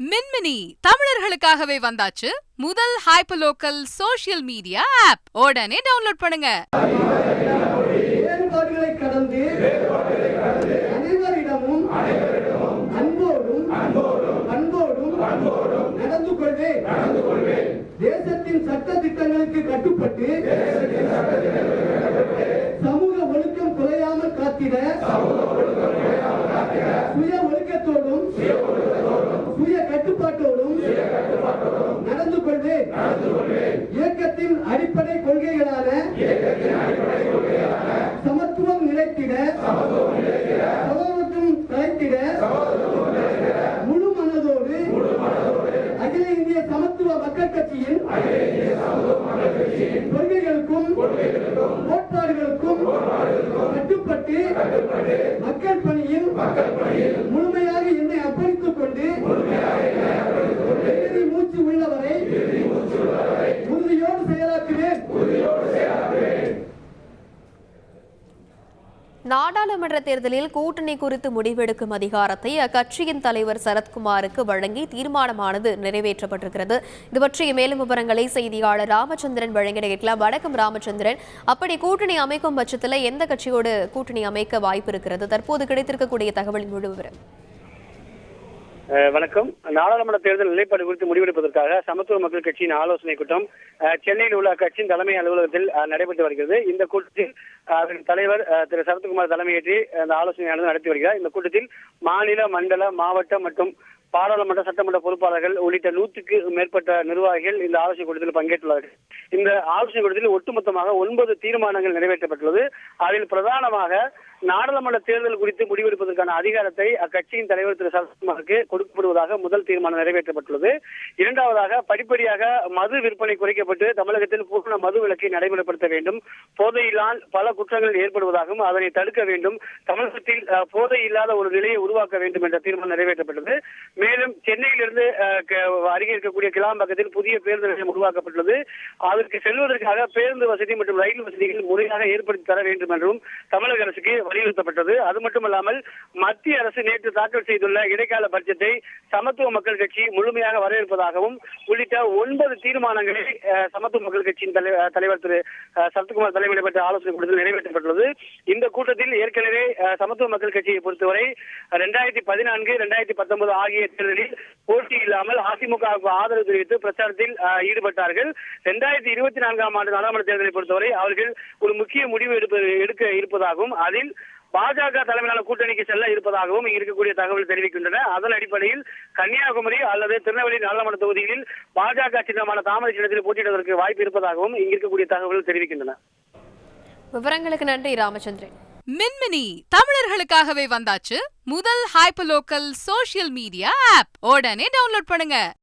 மின்மினி தமிழர்களுக்காகவே வந்தாச்சு முதல் hyper local social media app உடனே டவுன்லோட் பண்ணுங்க. அன்போடும் நடந்து தேசத்தின் சட்ட திட்டங்களுக்கு கட்டுப்பட்டு சமூக ஒழுக்கம் குறையாமல் காத்திட சுய ஒழுக்கத்தோடும் சுய கட்டுப்பாட்டோடும் நடந்து கொள்வேன். இயக்கத்தின் அடிப்படை கொள்கைகளான சமத்துவம் நிலைத்திட சமத்துவம் நிலைத்திட முழு மனதோடு அகில இந்திய சமத்துவ மக்கள் கட்சியின் கொள்கைகளுக்கும் கோட்பாடுகளுக்கும் கட்டுப்பட்டு மக்கள் பணியில் முழுமையாக என்னை அப்படி நாடாளுமன்ற தேர்தலில் கூட்டணி குறித்து முடிவெடுக்கும் அதிகாரத்தை அக்கட்சியின் தலைவர் சரத்குமாருக்கு வழங்கி தீர்மானமானது நிறைவேற்றப்பட்டிருக்கிறது. இது பற்றிய மேலும் விவரங்களை செய்தியாளர் ராமச்சந்திரன் வழங்கிட கேட்கலாம். வணக்கம் ராமச்சந்திரன். அப்படி கூட்டணி அமைக்கும் பட்சத்தில் எந்த கட்சியோடு கூட்டணி அமைக்க வாய்ப்பு இருக்கிறது? தற்போது கிடைத்திருக்கக்கூடிய தகவலின் முழு விவரம். வணக்கம். நாடாளுமன்ற தேர்தல் நிலைப்பாடு குறித்து முடிவெடுப்பதற்காக சமத்துவ மக்கள் கட்சியின் ஆலோசனை கூட்டம் சென்னையில் உள்ள அக்கட்சியின் தலைமை அலுவலகத்தில் நடைபெற்று வருகிறது. இந்த கூட்டத்தில் அதன் தலைவர் திரு. சரத்குமார் தலைமையேற்றி அந்த ஆலோசனையானது நடத்தி வருகிறார். இந்த கூட்டத்தில் மாநில மண்டல மாவட்ட மற்றும் பாராளுமன்ற சட்டமன்ற பொறுப்பாளர்கள் உள்ளிட்ட நூற்றுக்கு மேற்பட்ட நிர்வாகிகள் இந்த ஆலோசனை கூட்டத்தில் பங்கேற்றுள்ளார்கள். இந்த ஆலோசனை கூட்டத்தில் ஒட்டுமொத்தமாக ஒன்பது தீர்மானங்கள் நிறைவேற்றப்பட்டுள்ளது. அதில் பிரதானமாக நாடாளுமன்ற தேர்தல் குறித்து முடிவெடுப்பதற்கான அதிகாரத்தை அக்கட்சியின் தலைவர் திரு சரத்குமாருக்கு கொடுக்கப்படுவதாக முதல் தீர்மானம் நிறைவேற்றப்பட்டுள்ளது. இரண்டாவதாக படிப்படியாக மது விற்பனை குறைக்கப்பட்டு தமிழகத்தில் பூர்ண மது விலக்கை நடைமுறைப்படுத்த வேண்டும். போதையில்லால் பல குற்றங்கள் ஏற்படுவதாகவும் அதனை தடுக்க வேண்டும். தமிழகத்தில் போதை இல்லாத ஒரு நிலையை உருவாக்க வேண்டும் என்ற தீர்மானம் நிறைவேற்றப்பட்டது மேலும் சென்னையிலிருந்து க- அருகே இருக்கக்கூடிய கிளாம்பாக்கத்தில் புதிய பேருந்து நிலையம் உருவாக்கப்பட்டுள்ளது. அதற்கு செல்வதற்காக பேருந்து வசதி மற்றும் ரயில் வசதிகள் முறையாக ஏற்படுத்தி தர வேண்டும் என்றும் தமிழக அரசுக்கு வலியுறுத்தப்பட்டது. அது மட்டுமல்லாமல் மத்திய அரசு நேற்று தாக்கல் செய்துள்ள இடைக்கால பட்ஜெட்டை சமத்துவ மக்கள் கட்சி முழுமையாக வரவேற்பதாகவும் உள்ளிட்ட ஒன்பது தீர்மானங்களை சமத்துவ மக்கள் கட்சியின் தலைவர் திரு சரத்குமார் தலைமையில் பெற்ற ஆலோசனை கூட்டத்தில் நிறைவேற்றப்பட்டுள்ளது. இந்த கூட்டத்தில் ஏற்கனவே சமத்துவ மக்கள் கட்சியை பொறுத்தவரை இரண்டாயிரத்தி பதினான்கு இரண்டாயிரத்தி பத்தொன்பது ஆகிய தேர்தலில் போட்டி இல்லாமல் அதிமுகவுக்கு ஆதரவு தெரிவித்து பிரச்சாரத்தில் ஈடுபட்டார்கள். இரண்டாயிரத்தி இருபத்தி நான்காம் ஆண்டு நாடாளுமன்ற தேர்தலை பொறுத்தவரை அவர்கள் ஒரு முக்கிய முடிவு எடுப்பது எடுக்க இருப்பதாகவும் அதில் பாஜக தலைமையிலான கூட்டணிக்கு செல்ல இருப்பதாகவும் இருக்கக்கூடிய தகவல் தெரிவிக்கின்றன. அதன் அடிப்படையில் கன்னியாகுமரி அல்லது திருநெல்வேலி நாடாளுமன்ற தொகுதிகளில் பாஜக சின்னமான தாமரை சின்னத்தில் போட்டியிடுவதற்கு வாய்ப்பு இருப்பதாகவும் இங்கு இருக்கக்கூடிய தகவல்கள் தெரிவிக்கின்றன. விவரங்களுக்கு நன்றி ராமச்சந்திரன். மின்மினி தமிழர்களுக்காகவே வந்தாச்சு. முதல் hyper local social media app உடனே டவுன்லோட் பண்ணுங்க.